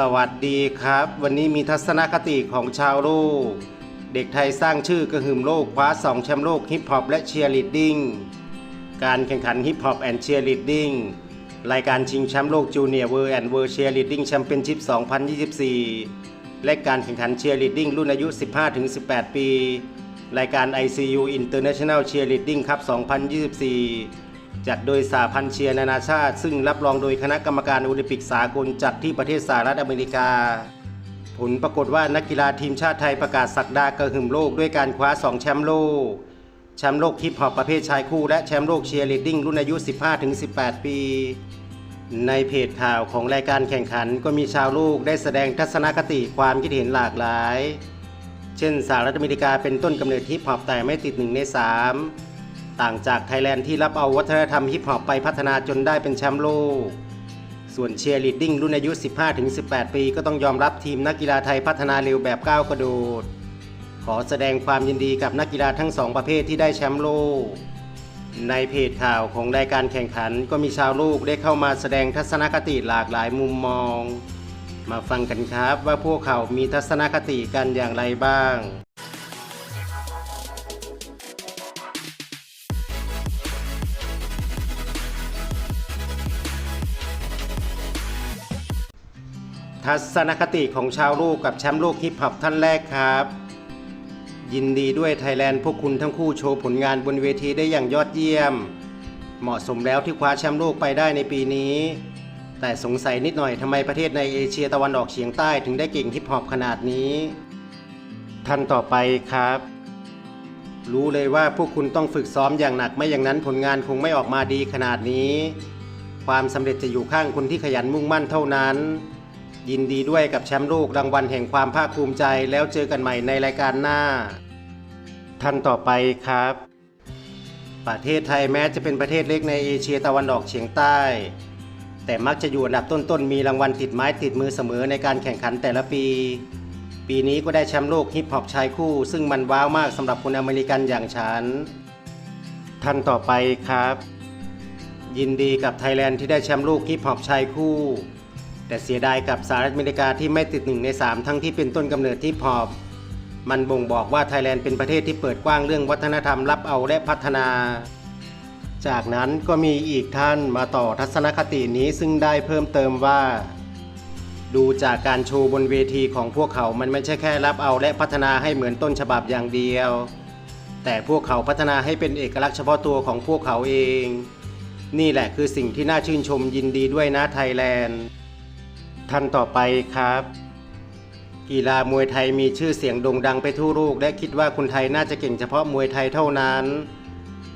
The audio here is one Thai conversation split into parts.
สวัสดีครับ วันนี้มีทัศนคติของชาวโลก เด็กไทยสร้างชื่อกระหึ่มโลกคว้าสองแชมป์โลกฮิปฮอปและเชียร์ลีดดิ้งการแข่งขันฮิปฮอปแอนด์เชียร์ลีดดิ้งรายการชิงแชมป์โลกจูเนียร์เวิร์แอนด์เวิร์เชียร์ลีดดิ้งแชมเปี้ยนชิพ 2024 และการแข่งขันเชียร์ลีดดิ้งรุ่นอายุ 15-18 ปี รายการ ICU International Cheerleading Cup 2024 จัดโดยสาพันธ์เชียร์นานาชาติ ซึ่งรับรองโดยคณะกรรมการโอลิมปิกสากลจัดที่ประเทศสหรัฐอเมริกา ผลปรากฏว่านักกีฬาทีมชาติไทยประกาศสักดากระหึ่มโลกด้วยการคว้า 2 แชมป์โลก แชมป์โลกฮิปฮอปประเภทชายคู่และแชมป์โลกเชียร์ลีดดิ้งรุ่นอายุ 15-18 ปี ในเพจข่าวของรายการแข่งขันก็มีชาวโลกได้แสดงทัศนคติความคิดเห็นหลากหลาย เช่นสหรัฐอเมริกาเป็นต้นกำเนิดฮิปฮอปแต่ไม่ติดหนึ่งในสาม ต่างจากไทยแลนด์ที่รับเอาวัฒนธรรมฮิปฮอปไปพัฒนาจนได้เป็นแชมป์โลก ส่วนเชียร์ลีดดิ้งรุ่นอายุ 15-18 ปี ก็ต้องยอมรับทีมนักกีฬาไทยพัฒนาเร็วแบบก้าวกระโดด ขอแสดงความยินดีกับนักกีฬาทั้งสองประเภทที่ได้แชมป์โลก ในเพจข่าวของรายการแข่งขันก็มีชาวโลกได้เข้ามาแสดงทัศนคติหลากหลายมุมมอง มาฟังกันครับว่าพวกเขามีทัศนคติกันอย่างไรบ้าง ทัศนคติของชาวโลกกับแชมป์โลกฮิปฮอปท่านแรกครับ ยินดีด้วยไทยแลนด์พวกคุณทั้งคู่โชว์ผลงานบนเวทีได้อย่างยอดเยี่ยม เหมาะสมแล้วที่คว้าแชมป์โลกไปได้ในปีนี้ แต่สงสัยนิดหน่อยทำไมประเทศในเอเชียตะวันออกเฉียงใต้ถึงได้เก่งฮิปฮอปขนาดนี้ ท่านต่อไปครับ รู้เลยว่าพวกคุณต้องฝึกซ้อมอย่างหนักไม่อย่างนั้นผลงานคงไม่ออกมาดีขนาดนี้ ความสำเร็จจะอยู่ข้างคนที่ขยันมุ่งมั่นเท่านั้น ยินดีด้วยกับแชมป์โลกรางวัลแห่งความภาคภูมิใจแล้วเจอกันใหม่ในรายการหน้า ท่านต่อไปครับ ประเทศไทยแม้จะเป็นประเทศเล็กในเอเชียตะวันออกเฉียงใต้ แต่มักจะอยู่อันดับต้นๆมีรางวัลติดไม้ติดมือเสมอในการแข่งขันแต่ละปี ปีนี้ก็ได้แชมป์โลกฮิปฮอปชายคู่ ซึ่งมันว้าวมากสำหรับคนอเมริกันอย่างฉัน ท่านต่อไปครับ ยินดีกับไทยแลนด์ที่ได้แชมป์โลกฮิปฮอปชายคู่ แต่เสียดายกับสหรัฐอเมริกาที่ไม่ติดหนึ่งใน 3 ทั้งที่เป็นต้นกำเนิดฮิปฮอปมันบ่งบอกว่าไทยแลนด์เป็นประเทศที่เปิดกว้างเรื่องวัฒนธรรมรับเอาและพัฒนา จากนั้นก็มีอีกท่านมาต่อทัศนคตินี้ซึ่งได้เพิ่มเติมว่า ดูจากการโชว์บนเวทีของพวกเขามันไม่ใช่แค่รับเอาและพัฒนาให้เหมือนต้นฉบับอย่างเดียว แต่พวกเขาพัฒนาให้เป็นเอกลักษณ์เฉพาะตัวของพวกเขาเอง นี่แหละคือสิ่งที่น่าชื่นชมยินดีด้วยนะไทยแลนด์ ท่านต่อไปครับ กีฬามวยไทยมีชื่อเสียงโด่งดังไปทั่วโลกและคิดว่าคนไทยน่าจะเก่งเฉพาะมวยไทยเท่านั้น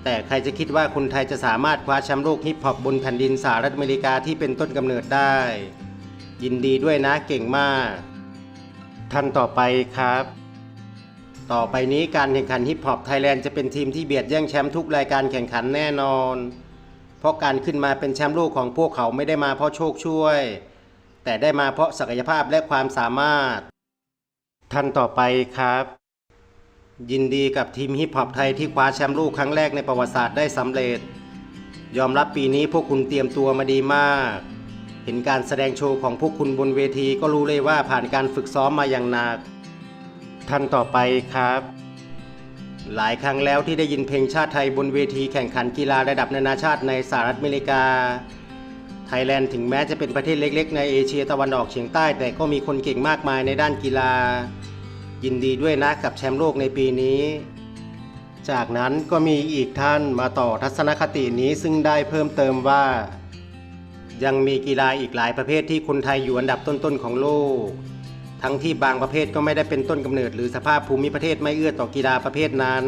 แต่ใครจะคิดว่าคนไทยจะสามารถคว้าแชมป์โลกฮิปฮอปบนแผ่นดินสหรัฐอเมริกาที่เป็นต้นกำเนิดได้ ยินดีด้วยนะเก่งมาก ท่านต่อไปครับต่อไปนี้การแข่งขันฮิปฮอปไทยแลนด์จะเป็นทีมที่เบียดแย่งแชมป์ทุกรายการแข่งขันแน่นอน เพราะการขึ้นมาเป็นแชมป์โลกของพวกเขาไม่ได้มาเพราะโชคช่วย แต่ได้มาเพราะศักยภาพและความสามารถ ท่านต่อไปครับ ยินดีกับทีมฮิปฮอปไทยที่คว้าแชมป์โลกครั้งแรกในประวัติศาสตร์ได้สำเร็จ ยอมรับปีนี้พวกคุณเตรียมตัวมาดีมาก เห็นการแสดงโชว์ของพวกคุณบนเวทีก็รู้เลยว่าผ่านการฝึกซ้อมมาอย่างหนัก ท่านต่อไปครับหลายครั้งแล้วที่ได้ยินเพลงชาติไทยบนเวทีแข่งขันกีฬาระดับนานาชาติในสหรัฐอเมริกา ไทยแลนด์ถึงแม้จะเป็นประเทศเล็ก ๆ ในเอเชียตะวันออกเฉียงใต้ แต่ก็มีคนเก่งมากมายในด้านกีฬา ยินดีด้วยนะกับแชมป์โลกในปีนี้ จากนั้นก็มีอีกท่านมาต่อทัศนคตินี้ซึ่งได้เพิ่มเติมว่า ยังมีกีฬาอีกหลายประเภทที่คนไทยอยู่อันดับต้นๆของโลก ทั้งที่บางประเภทก็ไม่ได้เป็นต้นกำเนิด หรือสภาพภูมิประเทศไม่เอื้อต่อกีฬาประเภทนั้น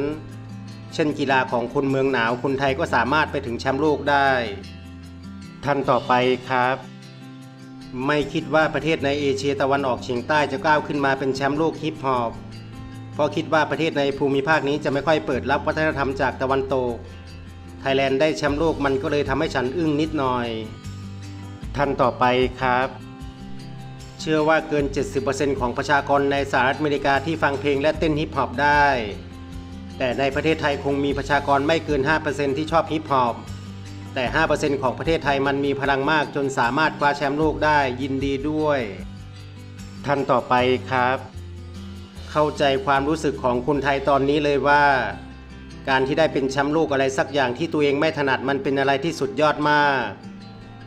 เช่น กีฬาของคนเมืองหนาวคนไทยก็สามารถไปถึงแชมป์โลกได้ ท่านต่อไปครับ ไม่คิดว่าประเทศในเอเชียตะวันออกเฉียงใต้จะก้าวขึ้นมาเป็นแชมป์โลกฮิปฮอปเพราะคิดว่าประเทศในภูมิภาคนี้จะไม่ค่อยเปิดรับวัฒนธรรมจากตะวันตกไทยแลนด์ได้แชมป์โลกมันก็เลยทำให้ฉันอึ้งนิดหน่อย ท่านต่อไปครับ เชื่อว่าเกิน 70%ของประชากรในสหรัฐอเมริกาที่ฟังเพลงและเต้นฮิปฮอปได้ แต่ในประเทศไทยคงมีประชากรไม่เกิน 5%ที่ชอบฮิปฮอป แต่ 5%ของประเทศไทยมันมีพลังมากจนสามารถคว้าแชมป์โลกได้ยินดีด้วย ท่านต่อไปครับ เข้าใจความรู้สึกของคนไทยตอนนี้เลยว่า การที่ได้เป็นแชมป์โลกอะไรสักอย่างที่ตัวเองไม่ถนัดมันเป็นอะไรที่สุดยอดมาก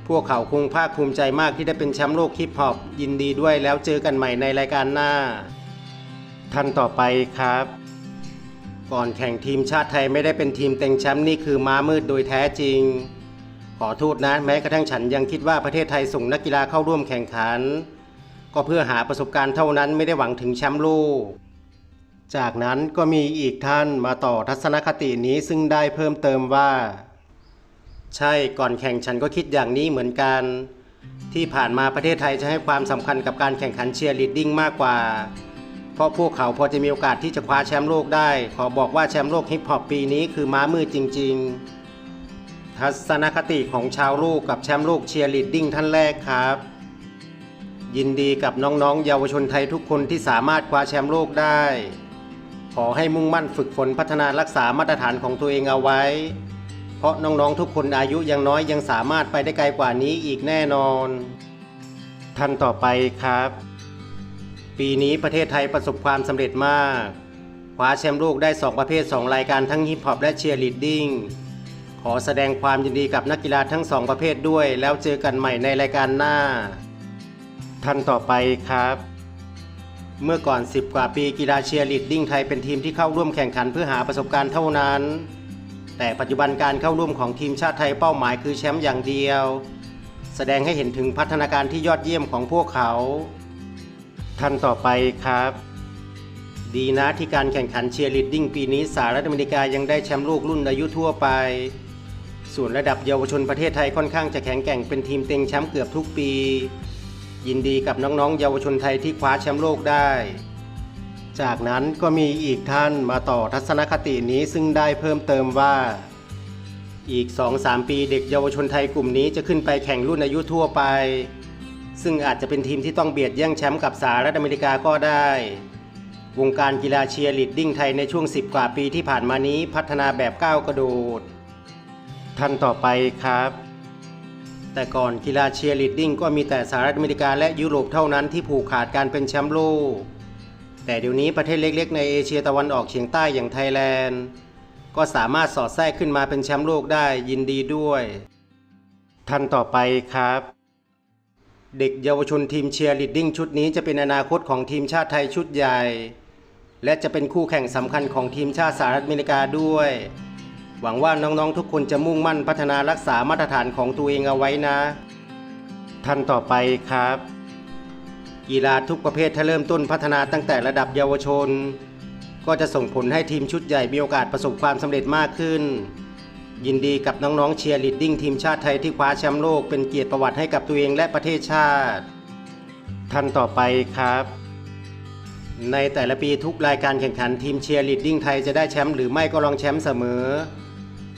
พวกเขาคงภาคภูมิใจมากที่ได้เป็นแชมป์โลกฮิปฮอปยินดีด้วยแล้วเจอกันใหม่ในรายการหน้า ท่านต่อไปครับ ก่อนแข่งทีมชาติไทยไม่ได้เป็นทีมเต็งแชมป์นี่คือม้ามืดโดยแท้จริง ขอโทษนะแม้กระทั่งฉันยังคิดว่าประเทศไทยส่งนักกีฬาเข้าร่วมแข่งขัน ก็เพื่อหาประสบการณ์เท่านั้นไม่ได้หวังถึงแชมป์โลก จากนั้นก็มีอีกท่านมาต่อทัศนคตินี้ซึ่งได้เพิ่มเติมว่า ใช่ก่อนแข่งฉันก็คิดอย่างนี้เหมือนกัน ที่ผ่านมาประเทศไทยจะให้ความสำคัญกับการแข่งขันเชียร์ลีดดิ้งมากกว่า เพราะพวกเขาพอจะมีโอกาสที่จะคว้าแชมป์โลกได้ ขอบอกว่าแชมป์โลกฮิปฮอปปีนี้คือม้ามืดจริง ๆ ทัศนคติของชาวโลกกับแชมป์โลกเชียร์ลีดดิ้งท่านแรกครับ ยินดีกับน้องๆ เยาวชนไทยทุกคนที่สามารถคว้าแชมป์โลกได้ ขอให้มุ่งมั่นฝึกฝนพัฒนารักษามาตรฐานของตัวเองเอาไว้ เพราะน้องๆทุกคนอายุยังน้อยยังสามารถไปได้ไกลกว่านี้อีกแน่นอนท่านต่อไปครับ ปีนี้ประเทศไทยประสบความสำเร็จมาก คว้าแชมป์โลกได้ 2 ประเภท 2 รายการทั้งฮิปฮอปและเชียร์ลีดดิ้ง ขอแสดงความยินดีกับนักกีฬาทั้ง 2 ประเภทด้วย แล้วเจอกันใหม่ในรายการหน้า ท่านต่อไปครับ เมื่อก่อน 10 กว่าปีกีฬาเชียร์ลีดดิ้งไทยเป็นทีมที่เข้าร่วมแข่งขันเพื่อหาประสบการณ์เท่านั้น แต่ปัจจุบันการเข้าร่วมของทีมชาติไทยเป้าหมายคือแชมป์อย่างเดียว แสดงให้เห็นถึงพัฒนาการที่ยอดเยี่ยมของพวกเขา ท่านต่อไปครับ ดีนะที่การแข่งขันเชียร์ลีดดิ้งปีนี้สหรัฐอเมริกายังได้แชมป์โลกรุ่นอายุทั่วไป ส่วนระดับเยาวชนประเทศไทยค่อนข้างจะแข็งแกร่งเป็นทีมเต็งแชมป์เกือบทุกปี ยินดีกับน้องๆ เยาวชนไทยที่คว้าแชมป์โลกได้ จากนั้นก็มีอีกท่านมาต่อทัศนคตินี้ซึ่งได้เพิ่มเติมว่าอีก 2-3 ปีเด็กเยาวชนไทยกลุ่มนี้จะขึ้นไปแข่งรุ่นอายุทั่วไป ซึ่งอาจจะเป็นทีมที่ต้องเบียดแย่งแชมป์กับสหรัฐอเมริกาก็ได้ วงการกีฬาเชียร์ลีดดิ้งไทยในช่วง 10 กว่าปีที่ผ่านมานี้พัฒนาแบบก้าวกระโดด ท่านต่อไปครับ แต่ก่อนกีฬาเชียร์ลีดดิ้งก็มีแต่สหรัฐอเมริกาและยุโรปเท่านั้นที่ผูกขาดการเป็นแชมป์โลก แต่เดี๋ยวนี้ประเทศเล็ก ๆ ในเอเชียตะวันออกเฉียงใต้อย่างไทยแลนด์ ก็สามารถสอดแทรกขึ้นมาเป็นแชมป์โลกได้ยินดีด้วย ท่านต่อไปครับ เด็กเยาวชนทีมเชียร์ลีดดิ้งชุดนี้จะเป็นอนาคตของทีมชาติไทยชุดใหญ่ และจะเป็นคู่แข่งสำคัญของทีมชาติสหรัฐอเมริกาด้วย หวังว่าน้องๆทุกคนจะมุ่งมั่นพัฒนารักษามาตรฐานของตัวเองเอาไว้นะท่านต่อไปครับ กีฬาทุกประเภทถ้าเริ่มต้นพัฒนาตั้งแต่ระดับเยาวชน ก็จะส่งผลให้ทีมชุดใหญ่มีโอกาสประสบความสำเร็จมากขึ้น ยินดีกับน้องๆเชียร์ลีดดิ้งทีมชาติไทยที่คว้าแชมป์โลกเป็นเกียรติประวัติให้กับตัวเองและประเทศชาติ ท่านต่อไปครับ ในแต่ละปีทุกรายการแข่งขันทีมเชียร์ลีดดิ้งไทยจะได้แชมป์หรือไม่ก็รองแชมป์เสมอ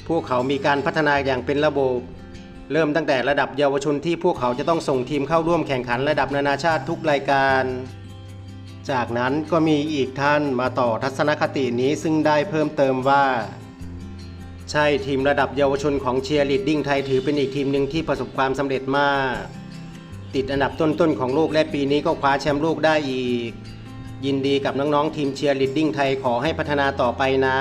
พวกเขามีการพัฒนาอย่างเป็นระบบ เริ่มตั้งแต่ระดับเยาวชนที่พวกเขาจะต้องส่งทีมเข้าร่วมแข่งขันระดับนานาชาติทุกรายการจากนั้นก็มีอีกท่านมาต่อทัศนคตินี้ซึ่งได้เพิ่มเติมว่า ใช่ทีมระดับเยาวชนของเชียร์ลีดดิ้งไทยถือเป็นอีกทีมหนึ่งที่ประสบความสำเร็จมาก ติดอันดับต้นๆของโลกและปีนี้ก็คว้าแชมป์โลกได้อีก ยินดีกับน้องๆทีมเชียร์ลีดดิ้งไทยขอให้พัฒนาต่อไปนะ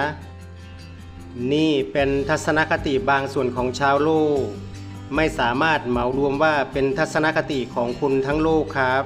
นี่เป็นทัศนคติบางส่วนของชาวโลก ไม่สามารถเหมารวมว่าเป็นทัศนคติของคุณทั้งโลกครับ